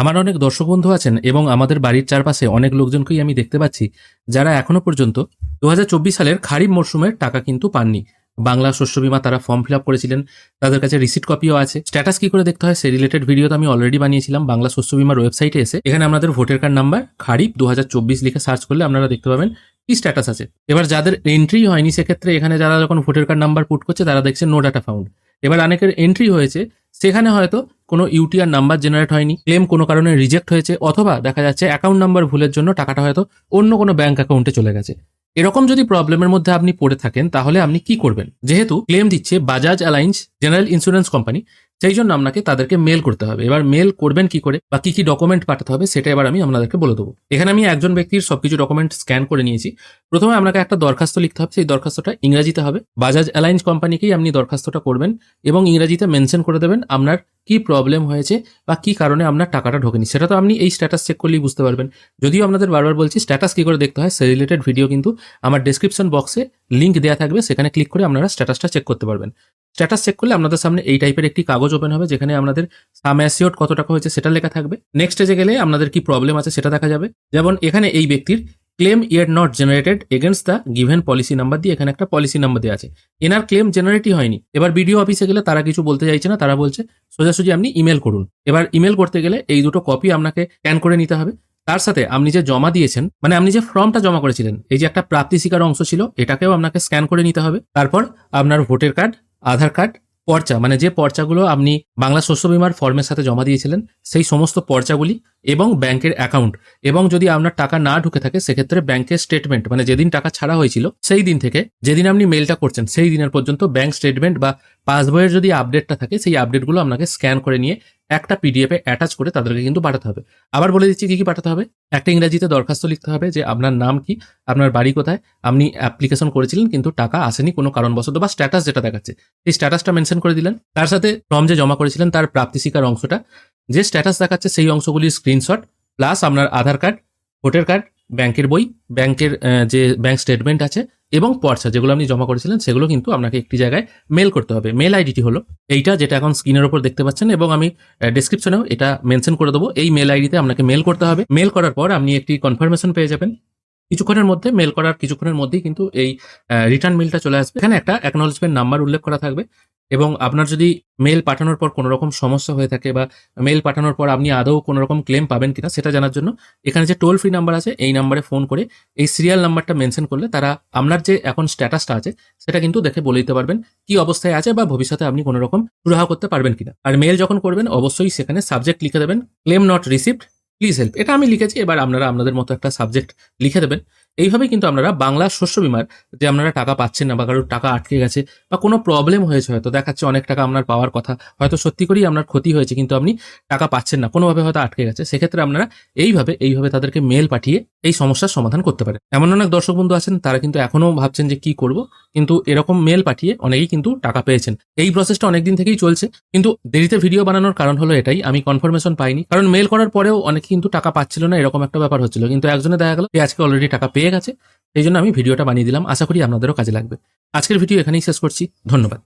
আমার অনেক দর্শক বন্ধু আছেন এবং আমাদের বাড়ির চারপাশে অনেক লোকজনকেই আমি দেখতে পাচ্ছি, যারা এখনও পর্যন্ত দু হাজার চব্বিশ সালের খারিফ মরশুমের টাকা কিন্তু পাননি। বাংলা শস্য বিমা তারা ফর্ম ফিল আপ করেছিলেন, তাদের কাছে রিসিট কপিও আছে। স্ট্যাটাস কি করে দেখতে হয় সে রিলেটেড ভিডিও তো আমি অলরেডি বানিয়েছিলাম, বাংলা শস্য বিমার ওয়েবসাইটে এসে। এখানে আপনাদের ভোটার কার্ড নাম্বার খারিফ দু হাজার চব্বিশ লিখে সার্চ করলে আপনারা দেখতে পাবেন কি স্ট্যাটাস আছে? এবার যাদের এন্ট্রি হয়নি, সেক্ষেত্রে এখানে যারা যখন ভোটার কার্ড নাম্বার পুট করছে, তারা দেখছে নো ডাটা ফাউন্ড এবার অনেকের এন্ট্রি হয়েছে, সেখানে হয়তো কোনো ইউটিআর নাম্বার জেনারেট হয়নি ক্লেম কোনো কারণে রিজেক্ট হয়েছে, অথবা দেখা যাচ্ছে অ্যাকাউন্ট নাম্বার ভুলের জন্য টাকাটা হয়তো অন্য কোনো ব্যাংক অ্যাকাউন্টে চলে গেছে। এরকম যদি প্রবলেমের মধ্যে আপনি পড়ে থাকেন, তাহলে আপনি কি করবেন? যেহেতু ক্লেম দিচ্ছে Bajaj Allianz general insurance company সেই জন্য আপনাকে তাদেরকে মেল করতে হবে। এবার মেল করবেন কি করে বা কি কি ডকুমেন্ট পাঠাতে হবে সেটা এবার আমি আপনাদেরকে বলে দেবো। এখানে আমি একজন ব্যক্তির সবকিছু ডকুমেন্ট স্ক্যান করে নিয়েছি। প্রথমে আপনাকে একটা দরখাস্ত লিখতে হবে। সেই দরখাস্তটা ইংরাজিতে হবে। বাজাজ অ্যালায়েন্স কোম্পানিকেই আপনি দরখাস্তটা করবেন এবং ইংরাজিতে মেনশন করে দেবেন আপনার কি প্রবলেম হয়েছে বা কি কারণে আপনার টাকাটা ঢোকেনি? সেটা তো আপনি এই স্ট্যাটাস চেক করলেই বুঝতে পারবেন। যদিও আপনাদের বারবার বলছি স্ট্যাটাস কি করে দেখতে হয়, সে রিলেটেড ভিডিও কিন্তু আমার ডেসক্রিপশন বক্সে লিঙ্ক দেওয়া থাকবে, সেখানে ক্লিক করে আপনারা স্ট্যাটাসটা চেক করতে পারবেন। স্ট্যাটাস চেক করলে আপনাদের সামনে এই টাইপের একটি কাগজ ওপেন হবে, যেখানে আপনাদের সাম অ্যাসিওর কত টাকা হয়েছে সেটা লেখা থাকবে। নেক্সট স্টেজে গেলে আপনাদের কি প্রবলেম আছে সেটা দেখা যাবে। যেমন এখানে এই ব্যক্তির claim are not generated against the given policy number দিয়ে এখানে একটা পলিসি নাম্বার দেওয়া আছে। এনার ক্লেম জেনারেটই হয়নি। এবার বিডিও অফিসে গেলে তারা কিছু বলতে চাইছে না, তারা বলছে, সোজাসুজি আপনি ইমেল করুন। এবার ইমেল করতে গেলে এই দুটো কপি আপনাকে স্ক্যান করে নিতে হবে। তার সাথে আপনি যে জমা দিয়েছেন মানে আপনি যে ফর্মটা জমা করেছিলেন, এই যে একটা প্রাপ্তি স্বীকার অংশ ছিল, এটাকেও আপনাকে স্ক্যান করে নিতে হবে। তারপর আপনার ভোটার কার্ড আধার কার্ড পর্চা মানে যে পর্চাগুলো আপনি বাংলা শস্য বিমার ফর্মের সাথে জমা দিয়েছিলেন, সেই সমস্ত পর্চাগুলি এবং ব্যাংকের অ্যাকাউন্ট এবং যদি আপনার টাকা না ঢুকে থাকে, সেক্ষেত্রে ব্যাংকের স্টেটমেন্ট মানে যেদিন টাকা ছাড়া হয়েছিল, সেই দিন থেকে যেদিন আপনি মেলটা করছেন, সেই দিনের পর্যন্ত ব্যাংক স্টেটমেন্ট বা পাসবইয়ের যদি আপডেটটা থাকে, সেই আপডেটগুলো আপনাকে স্ক্যান করে নিয়ে একটা পিডিএফে অ্যাটাচ করে তাদেরকে কিন্তু পাঠাতে হবে। আবার বলে দিচ্ছি কি কি পাঠাতে হবে? একটা ইংরাজিতে দরখাস্ত লিখতে হবে যে, আপনার নাম কি? আপনার বাড়ি কোথায়? আপনি অ্যাপ্লিকেশন করেছিলেন কিন্তু টাকা আসেনি কোনো কারণবশত বা স্ট্যাটাস যেটা দেখাচ্ছে। এই স্ট্যাটাসটা মেনশন করে দিলেন। তার সাথে ফর্ম যে জমা করেছিলেন তার প্রাপ্তি শিকার অংশটা। যে স্ট্যাটাস দেখাচ্ছে সেই অংশগুলির স্ক্রিনশট প্লাস আপনার আধার কার্ড ভোটার কার্ড ব্যাংকের বই, ব্যাংকের যে ব্যাংক স্টেটমেন্ট আছে এবং পর্সা যেগুলো আপনি জমা করেছিলেন, সেগুলো কিন্তু আপনাকে একটি জায়গায় মেল করতে হবে। মেল আইডিটি হলো এইটা যেটা এখন স্ক্রিনের ওপর দেখতে পাচ্ছেন এবং আমি ডিসক্রিপশনেও এটা মেনশন করে দেবো। এই মেল আইডিতে আপনাকে মেল করতে হবে। মেল করার পর আপনি একটি কনফার্মেশন পেয়ে যাবেন। কিছুক্ষণের মধ্যে মেল করার কিছুক্ষণের মধ্যেই কিন্তু এই রিটার্ন মেলটা চলে আসবে। এখানে একটা অ্যাকনোলজমেন্ট নাম্বার উল্লেখ করা থাকবে এবং আপনার যদি মেল পাঠানোর পর কোনো রকম সমস্যা হয়ে থাকে বা মেল পাঠানোর পর আপনি আদৌ কোনো রকম ক্লেম পাবেন কিনা সেটা জানার জন্য এখানে যে টোল ফ্রি নাম্বার আছে, এই নাম্বারে ফোন করে এই সিরিয়াল নাম্বারটা মেনশন করলে তারা আপনার যে এখন স্ট্যাটাসটা আছে সেটা কিন্তু দেখে বলে দিতে পারবেন কি অবস্থায় আছে বা ভবিষ্যতে আপনি কোনো রকম সুরাহা করতে পারবেন কিনা। আর মেল যখন করবেন, অবশ্যই সেখানে সাবজেক্ট লিখে দেবেন claim not received please help এটা আমি লিখেছি এবার আপনারা আপনাদের মতো একটা সাবজেক্ট লিখে দেবেন। এইভাবে কিন্তু আপনারা বাংলা শস্য বিমার যে আপনারা টাকা পাচ্ছেন না বা কারোর টাকা আটকে গেছে বা কোনো প্রবলেম হয়েছে হয়তো, দেখাচ্ছে অনেক টাকা আপনার পাওয়ার কথা, হয়তো সত্যি করেই আপনার ক্ষতি হয়েছে কিন্তু আপনি টাকা পাচ্ছেন না, কোনোভাবে হয়তো আটকে গেছে, সেক্ষেত্রে আপনারা এইভাবে এইভাবে তাদেরকে মেল পাঠিয়ে এই সমস্যার সমাধান করতে পারেন। এমন অনেক দর্শক বন্ধু আছেন, তারা কিন্তু এখনও ভাবছেন যে কি করব, কিন্তু এরকম মেল পাঠিয়ে অনেকেই কিন্তু টাকা পেয়েছেন। এই প্রসেসটা অনেকদিন থেকেই চলছে, কিন্তু দেরিতে ভিডিও বানানোর কারণ হলো এটাই, আমি কনফার্মেশন পাইনি। কারণ মেল করার পরেও অনেকে কিন্তু টাকা পাচ্ছিল না, এরকম একটা ব্যাপার হচ্ছিল, কিন্তু একজনে দেখা গেল আজকে অলরেডি টাকা পেয়ে গেছে সেই জন্য আমি ভিডিওটা বানিয়ে দিলাম। আশা করি আপনাদেরও কাজে লাগবে। আজকের ভিডিও এখানেই শেষ করছি। ধন্যবাদ।